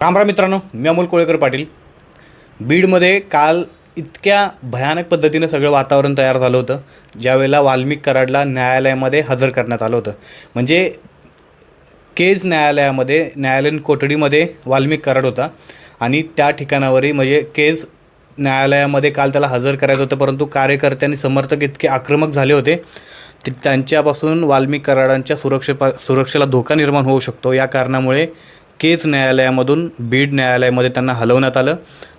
रामराम मित्रांनो मी अमोल कोळेकर पाटील. बीडमध्ये काल इतक्या भयानक पद्धतीनं सगळं वातावरण तयार झालं होतं ज्यावेळेला वाल्मिक कराडला न्यायालयामध्ये हजर करण्यात आलं होतं. म्हणजे केज न्यायालयामध्ये न्यायालयीन कोठडीमध्ये वाल्मिक कराड होता आणि त्या ठिकाणावरही म्हणजे केज न्यायालयामध्ये काल त्याला हजर करायचं होतं परंतु कार्यकर्ते आणि समर्थक इतके आक्रमक झाले होते त्यांच्यापासून वाल्मिक कराडांच्या सुरक्षेपा सुरक्षेला धोका निर्माण होऊ शकतो. या कारणामुळे केज न्यायालयामधून बीड न्यायालयामध्ये त्यांना हलवण्यात आलं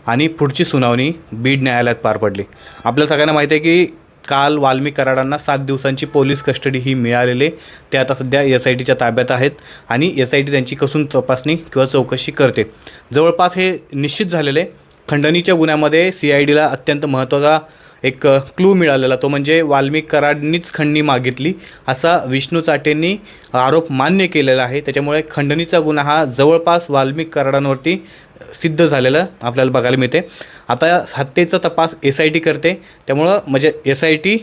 आणि पुढची सुनावणी बीड न्यायालयात पार पडली. आपल्या सगळ्यांना माहिती आहे की काल वाल्मी कराडांना सात दिवसांची पोलीस कस्टडी ही मिळालेली ते आता सध्या एस आय टीच्या ताब्यात आहेत आणि एस आय टी त्यांची कसून तपासणी किंवा चौकशी करते. जवळपास हे निश्चित झालेले खंडणीच्या गुन्ह्यामध्ये सी आय डीला अत्यंत महत्त्वाचा एक क्लू मिळालेला. तो म्हणजे वाल्मिक कराडनीच खंडणी मागितली असा विष्णू चाटेंनी आरोप मान्य केलेला आहे. त्याच्यामुळे खंडणीचा गुन्हा हा जवळपास वाल्मिक कराडांवरती सिद्ध झालेलं आपल्याला बघायला मिळते. आता हत्येचा तपास एस आय टी करते. त्यामुळं म्हणजे एस आय टी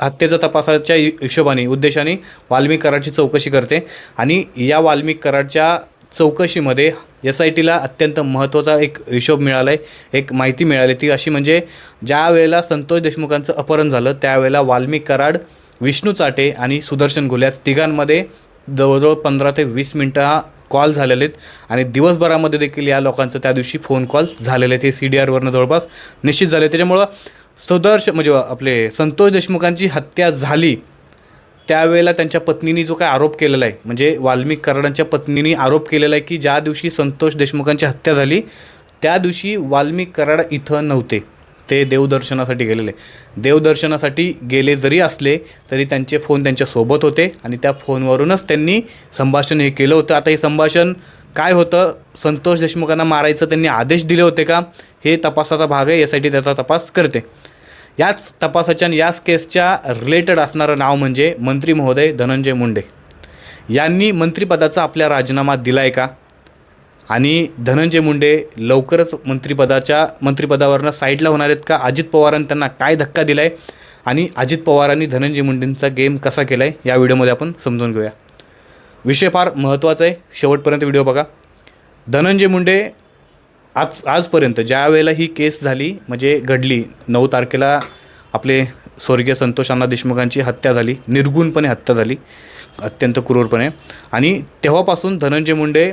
हत्येचा तपासाच्या हिशोबाने उद्देशाने वाल्मिक कराडची चौकशी करते. आणि या वाल्मिक कराडच्या चौकशीमध्ये एस आय टीला अत्यंत महत्त्वाचा एक हिशोब मिळाला आहे एक माहिती मिळाली ती अशी म्हणजे ज्या वेळेला संतोष देशमुखांचं अपहरण झालं त्यावेळेला वाल्मिक कराड विष्णू चाटे आणि सुदर्शन घोल्या तिघांमध्ये जवळजवळ पंधरा ते वीस मिनटं हा कॉल झालेले आहेत. आणि दिवसभरामध्ये देखील या लोकांचं त्या दिवशी फोन कॉल झालेले आहेत. हे सी डी आरवरनं जवळपास निश्चित झाले त्याच्यामुळं सुदर्श म्हणजे आपले संतोष देशमुखांची हत्या झाली त्यावेळेला त्यांच्या पत्नीने जो काय आरोप केलेला आहे म्हणजे वाल्मिक कराडांच्या पत्नीने आरोप केलेला आहे की ज्या दिवशी संतोष देशमुखांची हत्या झाली त्या दिवशी वाल्मिक कराड इथं नव्हते. ते देवदर्शनासाठी गेलेले. देवदर्शनासाठी गेले जरी असले तरी त्यांचे फोन त्यांच्यासोबत होते आणि त्या फोनवरूनच त्यांनी संभाषण हे केलं होतं. आता हे संभाषण काय होतं? संतोष देशमुखांना मारायचं त्यांनी आदेश दिले होते का? हे तपासाचा भाग आहे. यासाठी त्याचा तपास करते. याच तपासाच्या आणि याच केसच्या रिलेटेड असणारं नाव म्हणजे मंत्री महोदय धनंजय मुंडे. यांनी मंत्रिपदाचा आपल्या राजीनामा दिला आहे का? आणि धनंजय मुंडे लवकरच मंत्रिपदाच्या मंत्रिपदावरनं साईडला होणार आहेत का? अजित पवारांनी त्यांना काय धक्का दिला आहे आणि अजित पवारांनी धनंजय मुंडेंचा गेम कसा केला आहे या व्हिडिओमध्ये आपण समजून घेऊया. विषय फार महत्त्वाचा आहे. शेवटपर्यंत व्हिडिओ बघा. धनंजय मुंडे आज आजपर्यंत ज्या वेळेला ही केस झाली म्हणजे घडली नऊ तारखेला आपले स्वर्गीय संतोष अण्णा देशमुखांची हत्या झाली निर्गुणपणे हत्या झाली अत्यंत क्रूरपणे. आणि तेव्हापासून धनंजय मुंडे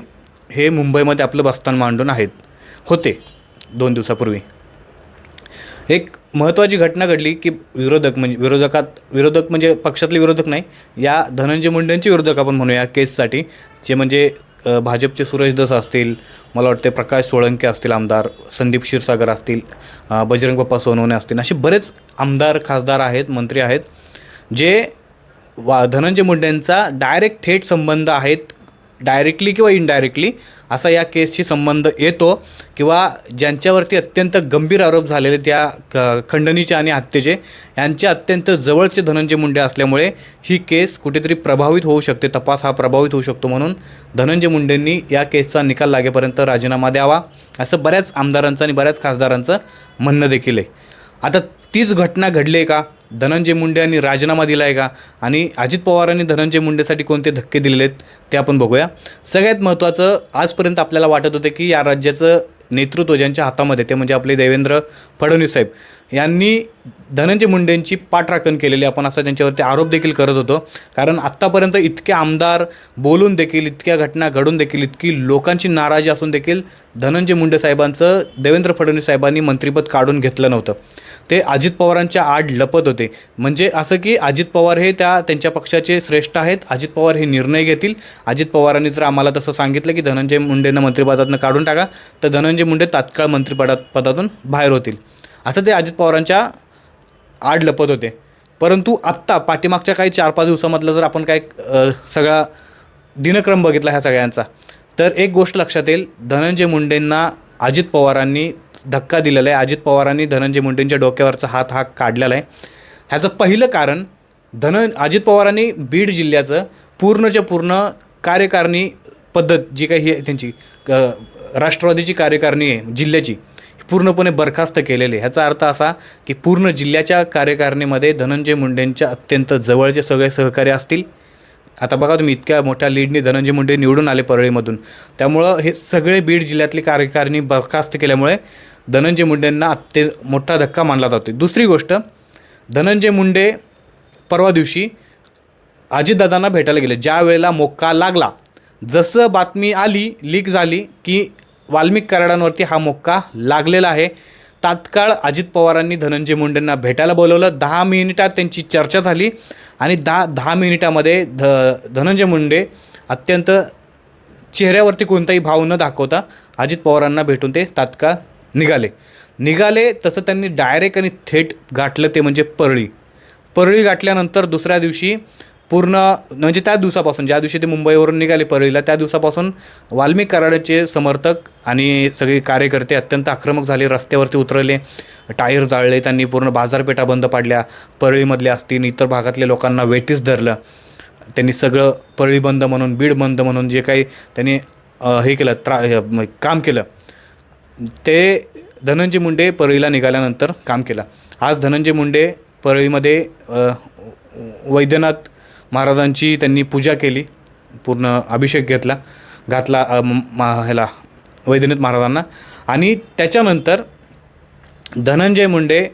हे मुंबईमध्ये आपलं बस्तान मांडून आहेत होते दोन दिवसापूर्वी. एक महत्त्वाची घटना घडली की विरोधक म्हणजे विरोधकात विरोधक म्हणजे पक्षातले विरोधक नाही या धनंजय मुंडेंचे विरोधक आपण म्हणूया केससाठी जे म्हणजे भाजपचे सुरेश दस असतील मला वाटते प्रकाश सोळंके असतील आमदार संदीप क्षीरसागर असतील बजरंग बाप्पा सोनवणे असतील असे बरेच आमदार खासदार आहेत मंत्री आहेत जे वा धनंजय मुंडेंचा डायरेक्ट थेट संबंध आहेत डायरेक्टली किंवा इनडायरेक्टली असा या केसशी संबंध येतो किंवा ज्यांच्यावरती अत्यंत गंभीर आरोप झालेले त्या क खंडणीचे आणि हत्येचे यांचे अत्यंत जवळचे धनंजय मुंडे असल्यामुळे ही केस कुठेतरी प्रभावित होऊ शकते तपास हा प्रभावित होऊ शकतो म्हणून धनंजय मुंडेंनी या केसचा निकाल लागेपर्यंत राजीनामा द्यावा असं बऱ्याच आमदारांचं आणि बऱ्याच खासदारांचं म्हणणं देखील आहे. आता तीच घटना घडली आहे का? धनंजय मुंडे यांनी राजीनामा दिला आहे का? आणि अजित पवारांनी धनंजय मुंडेसाठी कोणते धक्के दिलेले आहेत ते आपण बघूया. सगळ्यात महत्त्वाचं आजपर्यंत आपल्याला वाटत होतं की या राज्याचं नेतृत्व ज्यांच्या हातामध्ये ते म्हणजे आपले देवेंद्र फडणवीस साहेब. यांनी धनंजय मुंडेंची पाठराखण केलेली आपण असा त्यांच्यावरती आरोप देखील करत होतो. कारण आत्तापर्यंत इतके आमदार बोलून देखील इतक्या घटना घडून देखील इतकी लोकांची नाराजी असून देखील धनंजय मुंडे साहेबांचं देवेंद्र फडणवीस साहेबांनी मंत्रिपद काढून घेतलं नव्हतं. ते अजित पवारांच्या आड लपत होते. म्हणजे असं की अजित पवार हे त्या त्यांच्या पक्षाचे श्रेष्ठ आहेत. अजित पवार हे निर्णय घेतील. अजित पवारांनी जर आम्हाला तसं सांगितलं की धनंजय मुंडेंना मंत्रिपदातून काढून टाका तर धनंजय मुंडे तात्काळ मंत्रिपदात पदातून बाहेर होतील. असं ते अजित पवारांच्या आड लपत होते. परंतु आत्ता पाठीमागच्या काही चार पाच दिवसामधलं जर आपण काय सगळा दिनक्रम बघितला ह्या सगळ्यांचा तर एक गोष्ट लक्षात येईल. धनंजय मुंडेंना अजित पवारांनी धक्का दिलेला आहे. अजित पवारांनी धनंजय मुंडेंच्या डोक्यावरचा हात हा काढलेला आहे. ह्याचं पहिलं कारण धन अजित पवारांनी बीड जिल्ह्याचं पूर्णच्या पूर्ण कार्यकारणी पद्धत जी काही ही आहे त्यांची राष्ट्रवादीची कार्यकारिणी आहे जिल्ह्याची पूर्णपणे बरखास्त केलेले ह्याचा अर्थ असा की पूर्ण जिल्ह्याच्या कार्यकारिणीमध्ये धनंजय मुंडेंच्या अत्यंत जवळचे सगळे सहकारी असतील. आता बघा तुम्ही इतक्या मोठ्या लीडनी धनंजय मुंडे निवडून आले परळीमधून. त्यामुळं हे सगळे बीड जिल्ह्यातली कार्यकारिणी बरखास्त केल्यामुळे धनंजय मुंडेंना अत्य मोठा धक्का मानला जातो दुसरी गोष्ट धनंजय मुंडे परवा दिवशी अजितदादांना भेटायला गेले. ज्या वेळेला मोक्का लागला जसं बातमी आली लीक झाली की वाल्मिक कराडांवरती हा मोक्का लागलेला आहे. तात्काळ अजित पवारांनी धनंजय मुंडेंना भेटायला बोलवलं. दहा मिनिटात त्यांची चर्चा झाली आणि दहा दहा मिनिटामध्ये ध धनंजय मुंडे अत्यंत चेहऱ्यावरती कोणताही भाव न दाखवता अजित पवारांना भेटून ते तात्काळ निघाले. निघाले तसं त्यांनी डायरेक्ट आणि थेट गाठलं ते म्हणजे परळी. परळी गाठल्यानंतर दुसऱ्या दिवशी पूर्ण म्हणजे त्या दिवसापासून ज्या दिवशी ते मुंबईवरून निघाले परळीला त्या दिवसापासून वाल्मिक कराडाचे समर्थक आणि सगळे कार्यकर्ते अत्यंत आक्रमक झाले रस्त्यावरती उतरले टायर जाळले त्यांनी पूर्ण बाजारपेठा बंद पाडल्या परळीमधल्या असतील इतर भागातल्या लोकांना वेटीस धरलं. त्यांनी सगळं परळी बंद म्हणून बीड बंद म्हणून जे काही त्यांनी हे केलं त्रा काम केलं. ते धनंजय मुंडे परळीला निघाल्यानंतर काम केलं. आज धनंजय मुंडे परळीमध्ये वैद्यनाथ महाराजांची त्यांनी पूजा केली पूर्ण अभिषेक घेतला घातला मा- ह्याला वैद्यनाथ महाराजांना. आणि त्याच्यानंतर धनंजय मुंडे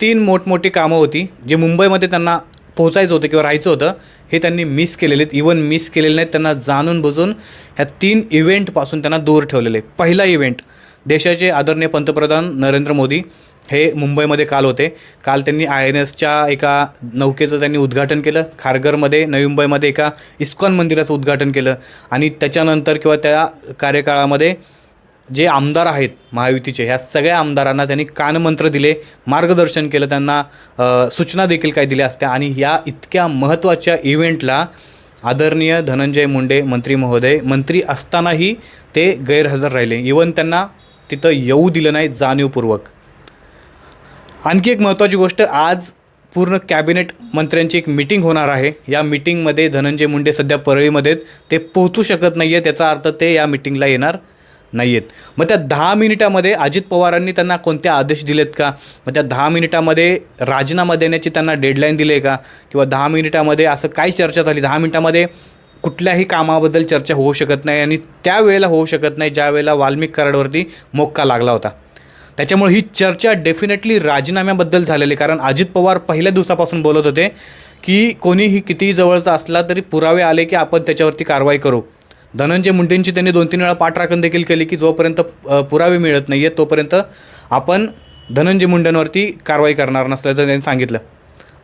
तीन मोठमोठी कामं होती जे मुंबईमध्ये त्यांना पोहोचायचं होतं किंवा राहायचं होतं हे त्यांनी मिस केलेले आहेत. इवन मिस केलेले नाहीत त्यांना जाणून बुजून ह्या तीन इव्हेंटपासून त्यांना दूर ठेवलेले पहिला इव्हेंट देशाचे आदरणीय पंतप्रधान नरेंद्र मोदी हे मुंबईमध्ये काल होते. काल त्यांनी आय एन एसच्या एका नौकेचं त्यांनी उद्घाटन केलं. खारघरमध्ये नवी मुंबईमध्ये एका इस्कॉन मंदिराचं उद्घाटन केलं. आणि त्याच्यानंतर किंवा त्या कार्यकाळामध्ये जे आमदार आहेत महायुतीचे ह्या सगळ्या आमदारांना त्यांनी कानमंत्र दिले मार्गदर्शन केलं त्यांना सूचना देखील काही दिल्या असत्या. आणि या इतक्या महत्त्वाच्या इव्हेंटला आदरणीय धनंजय मुंडे मंत्री महोदय मंत्री असतानाही ते गैरहजर राहिले. इवन त्यांना तिथं येऊ दिलं नाही जाणीवपूर्वक. आणखी एक महत्त्वाची गोष्ट आज पूर्ण कॅबिनेट मंत्र्यांची एक मिटिंग होणार आहे. या मिटिंगमध्ये धनंजय मुंडे सध्या परळीमध्ये ते पोहोचू शकत नाही आहे त्याचा अर्थ ते या मिटिंगला येणार नाही आहेत मग त्या दहा मिनिटामध्ये अजित पवारांनी त्यांना कोणते आदेश दिलेत का? मग त्या दहा मिनिटामध्ये राजीनामा देण्याची त्यांना डेडलाईन दिली आहे का? किंवा दहा मिनिटामध्ये असं काय चर्चा झाली दहा मिनिटामध्ये कुठल्याही कामाबद्दल चर्चा होऊ शकत नाही आणि त्यावेळेला होऊ शकत नाही ज्या वेळेला वाल्मिक कराडवरती मोक्का लागला होता. त्याच्यामुळे ही चर्चा डेफिनेटली राजीनाम्याबद्दल झालेली कारण अजित पवार पहिल्या दिवसापासून बोलत होते की कोणीही कितीही जवळचा असला तरी पुरावे आले की आपण त्याच्यावरती कारवाई करू. धनंजय मुंडेंची त्यांनी दोन तीन वेळा पाठराखण देखील केली की जोपर्यंत पुरावे मिळत नाही आहेत तोपर्यंत आपण धनंजय मुंडेंवरती कारवाई करणार नसल्याचं त्यांनी सांगितलं.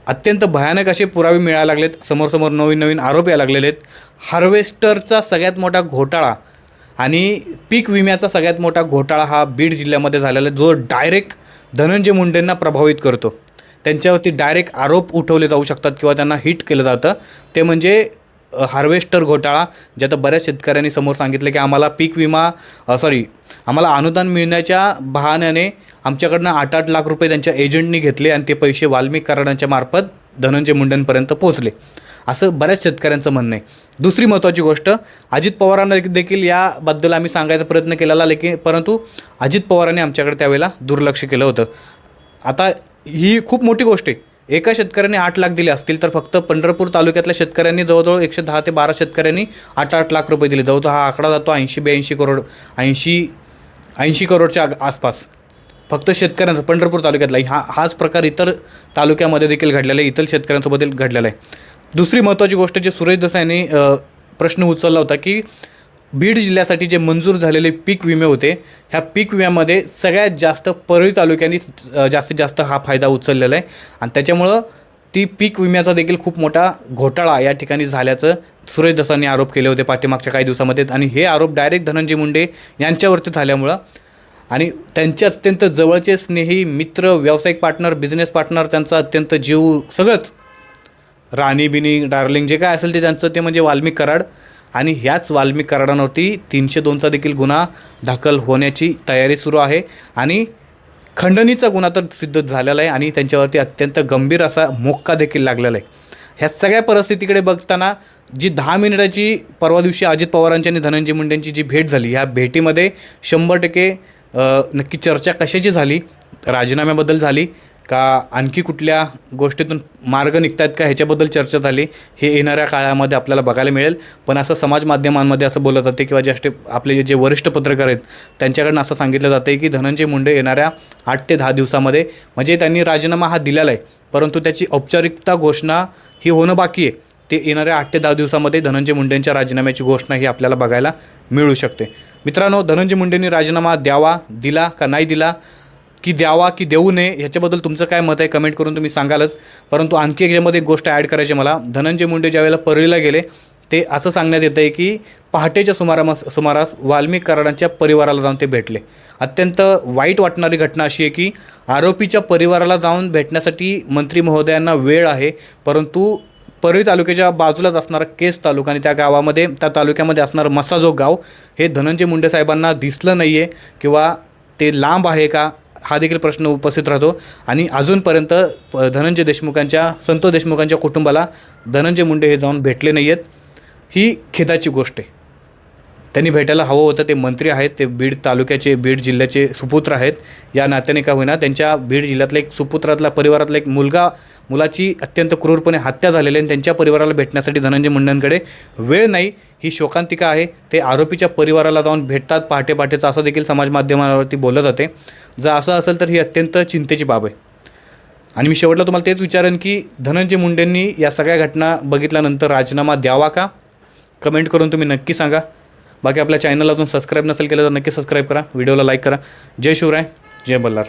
अत्यंत भयानक असे पुरावे मिळायला लागलेत. समोरसमोर नवीन नवीन आरोप यायला लागलेले आहेत. हार्वेस्टरचा सगळ्यात मोठा घोटाळा आणि पीक विम्याचा सगळ्यात मोठा घोटाळा हा बीड जिल्ह्यामध्ये झालेला आहे. जो डायरेक्ट धनंजय मुंडेंना प्रभावित करतो. त्यांच्यावरती डायरेक्ट आरोप उठवले जाऊ शकतात किंवा त्यांना हिट केलं जातं. ते म्हणजे हार्वेस्टर घोटाळा जे बऱ्याच शेतकऱ्यांनी समोर सांगितलं की आम्हाला पीक विमा सॉरी आम्हाला अनुदान मिळण्याच्या बहाण्याने आमच्याकडनं आठ आठ लाख रुपये त्यांच्या एजंटनी घेतले आणि ते पैसे वाल्मिक कराडांच्या मार्फत धनंजय मुंडेंपर्यंत पोहोचले. असं बऱ्याच शेतकऱ्यांचं म्हणणं आहे. दुसरी महत्त्वाची गोष्ट अजित पवारांना देखील याबद्दल आम्ही सांगायचा प्रयत्न केलेला लेकिन परंतु अजित पवारांनी आमच्याकडे त्यावेळेला दुर्लक्ष केलं होतं. आता ही खूप मोठी गोष्ट आहे. एका शेतकऱ्याने आठ लाख दिले असतील तर फक्त पंढरपूर तालुक्यातल्या शेतकऱ्यांनी जवळजवळ एकशे दहा ते बारा शेतकऱ्यांनी आठ आठ लाख रुपये दिले. जवळजवळ हा आकडा जातो ऐंशी ब्याऐंशी करोड ऐंशी ऐंशी करोडच्या आग- आसपास. फक्त शेतकऱ्यांचा पंढरपूर तालुक्यातला हा हाच प्रकार इतर तालुक्यामध्ये देखील घडलेला आहे इतर शेतकऱ्यांसोबत घडलेला आहे. दुसरी महत्त्वाची गोष्ट जे सुरेश देसाई यांनी प्रश्न उचलला होता की बीड जिल्ह्यासाठी जे मंजूर झालेले पीक विमे होते ह्या पीक विम्यामध्ये सगळ्यात जास्त परळी तालुक्यांनी जास्तीत जास्त हा फायदा उचललेला आहे. आणि त्याच्यामुळं ती पीक विम्याचा देखील खूप मोठा घोटाळा या ठिकाणी झाल्याचं सुरेश दसांनी आरोप केले होते पाठीमागच्या काही दिवसामध्ये. आणि हे आरोप डायरेक्ट धनंजय मुंडे यांच्यावरती झाल्यामुळं आणि त्यांचे अत्यंत जवळचे स्नेही मित्र व्यावसायिक पार्टनर बिझनेस पार्टनर त्यांचा अत्यंत जीव सगळंच. राणी बिनी डार्लिंग जे काय असेल ते त्यांचं ते म्हणजे वाल्मिक कराड. आणि ह्याच वाल्मिक कराडांवरती तीनशे दोनचा देखील गुन्हा दाखल होण्याची तयारी सुरू आहे. आणि खंडणीचा गुन्हा तर सिद्ध झालेला आहे आणि त्यांच्यावरती अत्यंत गंभीर असा मोक्का देखील लागलेला आहे. ह्या सगळ्या परिस्थितीकडे बघताना जी दहा मिनिटाची परवा दिवशी अजित पवारांची आणि धनंजय मुंडेंची जी भेट झाली ह्या भेटीमध्ये शंभर टक्के नक्की चर्चा कशाची झाली? राजीनाम्याबद्दल झाली का आणखी कुठल्या गोष्टीतून मार्ग निघत आहेत का ह्याच्याबद्दल चर्चा झाली? हे येणाऱ्या काळामध्ये आपल्याला बघायला मिळेल. पण असं समाज माध्यमांमध्ये असं बोललं जाते किंवा ज्येष्ठ आपले जे वरिष्ठ पत्रकार आहेत त्यांच्याकडनं असं सांगितलं जाते की धनंजय मुंडे येणाऱ्या आठ ते दहा दिवसामध्ये म्हणजे त्यांनी राजीनामा हा दिलेला आहे. परंतु त्याची औपचारिकता घोषणा ही होणं बाकी आहे. ते येणाऱ्या आठ ते दहा दिवसामध्ये धनंजय मुंडेंच्या राजीनाम्याची घोषणा ही आपल्याला बघायला मिळू शकते. मित्रांनो धनंजय मुंडेंनी राजीनामा द्यावा दिला का नाही दिला की द्यावा की देऊ नये ह्याच्याबद्दल तुमचं काय मत आहे कमेंट करून तुम्ही सांगालच. परंतु आणखी एक याच्यामध्ये एक गोष्ट ॲड करायची मला. धनंजय मुंडे ज्यावेळेला परळीला गेले ते असं सांगण्यात येतं आहे की पहाटेच्या सुमारास सुमारास वाल्मिक कराडांच्या परिवाराला जाऊन ते भेटले. अत्यंत वाईट वाटणारी घटना अशी आहे की आरोपीच्या परिवाराला जाऊन भेटण्यासाठी मंत्री महोदयांना वेळ आहे परंतु परळी तालुक्याच्या बाजूलाच असणारा केस तालुका आणि त्या गावामध्ये त्या तालुक्यामध्ये असणारं मसाजोग गाव. हे धनंजय मुंडे साहेबांना दिसलं नाही आहे किंवा ते लांब आहे का हा देखील प्रश्न उपस्थित राहतो. आणि अजूनपर्यंत प- धनंजय देशमुखांच्या संतोष देशमुखांच्या कुटुंबाला धनंजय मुंडे हे जाऊन भेटले नाही आहेत ही खेदाची गोष्ट आहे. त्यांनी भेटायला हवं होतं. ते मंत्री आहेत ते बीड तालुक्याचे बीड जिल्ह्याचे सुपुत्र आहेत. या नात्याने का होईना त्यांच्या बीड जिल्ह्यातल्या एक सुपुत्रातला परिवारातला एक मुलगा मुलाची अत्यंत क्रूरपणे हत्या झालेली आहे आणि त्यांच्या परिवाराला भेटण्यासाठी धनंजय मुंडेंकडे वेळ नाही. ही शोकांतिका आहे. ते आरोपीच्या परिवाराला जाऊन भेटतात पहाटे पहाटेचं असं देखील समाज माध्यमावरती बोललं जाते. जर असं असेल तर ही अत्यंत चिंतेची बाब आहे. आणि मी शेवटला तुम्हाला तेच विचारेन की धनंजय मुंडेंनी या सगळ्या घटना बघितल्यानंतर राजीनामा द्यावा का? कमेंट करून तुम्ही नक्की सांगा. बाकी आपल्या चॅनलला अजून सबस्क्राईब नसेल केलं तर नक्की सबस्क्राईब करा. व्हिडिओला लाईक करा. जय शिवराय जय बल्लार.